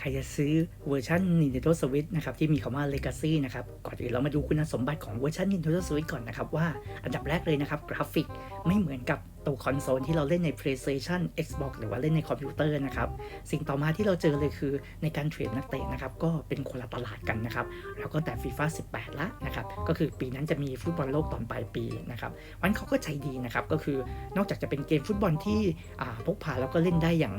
ใครจะซื้อเวอร์ชัน Nintendo Switch นะครับที่มีคำว่า Legacy นะครับก่อนอื่นเรามาดูคุณสมบัติของเวอร์ชัน Nintendo Switch ก่อนนะครับว่าอันดับแรกเลยนะครับกราฟิกไม่เหมือนกับตัวคอนโซลที่เราเล่นใน PlayStation Xbox หรือว่าเล่นในคอมพิวเตอร์นะครับ สิ่งต่อมาที่เราเจอเลยคือในการเทรดนักเตะนะครับ ก็เป็นคนละตลาดกันนะครับ แล้วก็แต่ FIFA 18 ละนะครับ ก็คือปีนั้นจะมีฟุตบอลโลกตอนปลายปีนะครับวันเขาก็ใจดีนะครับก็คือนอกจากจะเป็นเกมฟุตบอลที่อาพกพาแล้วก็เล่นได้อย่าง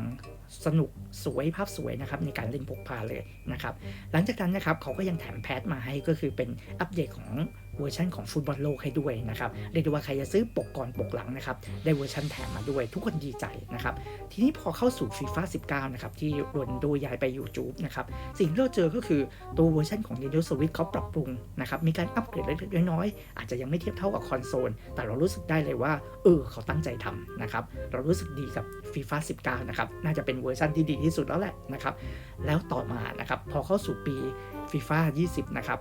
สนุกสวยภาพสวยนะครับในการเล่นพกพาเลยนะครับหลังจากนั้นนะครับเขาก็ยังแถมแพทมาให้ก็คือเป็นอัปเดตของ เวอร์ชันของฟุตบอลโลกให้ด้วยนะครับเรียกได้ว่าใครจะซื้อปกก่อนปกหลังนะครับได้เวอร์ชันแถมมาด้วยทุกคนดีใจนะครับทีนี้พอเข้าสู่ FIFA 19 นะครับที่โรนโดย้ายไปอยู่จูบนะครับสิ่งที่เราเจอก็คือตัวเวอร์ชันของ Nintendo Switch เขาปรับปรุงนะครับมีการอัปเกรดเล็กๆน้อยๆอาจจะยังไม่เทียบเท่ากับคอนโซลแต่เรารู้สึกได้เลยว่าเออเขาตั้งใจทำนะครับเรารู้สึกดีกับ FIFA 19 นะครับน่าจะเป็นเวอร์ชันที่ดีที่สุดแล้วแหละนะครับแล้วต่อมานะครับพอเข้าสู่ปี FIFA 20 นะครับ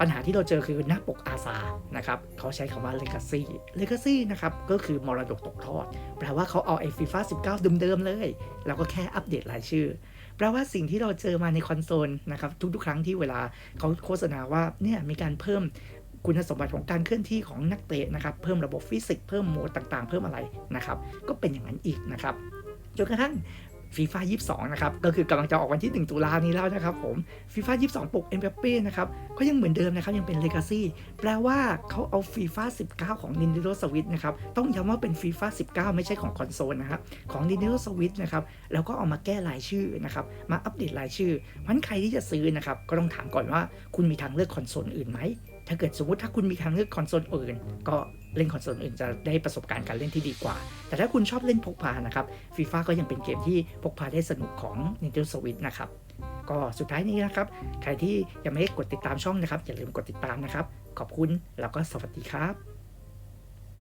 ปัญหาที่เราเจอคือหน้าปกอาซานะครับเขาใช้คำว่า Legacy Legacy นะครับก็คือมรดกตกทอด แปลว่าเขาเอาไอ้ FIFA 19 เดิมๆเลย แล้วก็แค่อัปเดตรายชื่อ แปลว่าสิ่งที่เราเจอมาในคอนโซลนะครับทุกๆ ครั้งที่เวลาเขาโฆษณาว่าเนี่ยมีการเพิ่มคุณสมบัติของการเคลื่อนที่ของนักเตะนะครับเพิ่มระบบฟิสิกส์เพิ่มโหมดต่างๆ เพิ่มอะไรนะครับก็เป็นอย่างนั้นอีกนะครับจนกระทั่ง ฟีฟ่า22นะครับ ก็คือกำลังจะออกวันที่ 1 ตุลานี้แล้วนะครับผมฟีฟ่า22ปกเอ็มเปเป้นะครับ ก็ยังเหมือนเดิมนะครับ ยังเป็นเลกาซีแปลว่าเขาเอาฟีฟ่า19 ของ Nintendo Switch นะครับ ต้องย้ำว่าเป็นฟีฟ่า19 ไม่ใช่ของคอนโซลนะครับ ของ Nintendo Switch นะครับ แล้วก็เอามาแก้รายชื่อนะครับ มาอัปเดตรายชื่อเพราะฉะนั้นใครที่จะซื้อนะครับ ก็ต้องถามก่อนว่าคุณมีทางเลือกคอนโซลอื่นไหม ถ้าเกิดสมมติถ้าคุณมีทางเลือกคอนโซลอื่น ก็เล่นคอนโซลอื่นจะได้ประสบการณ์การเล่นที่ดีกว่า แต่ถ้าคุณชอบเล่นพกพานะครับฟีฟ่าก็ยังเป็นเกมที่พกพาได้สนุกของ Nintendo Switch นะครับ ก็สุดท้ายนี้นะครับ ใครที่ยังไม่ได้กดติดตามช่องนะครับ อย่าลืมกดติดตามนะครับ ขอบคุณแล้วก็สวัสดีครับ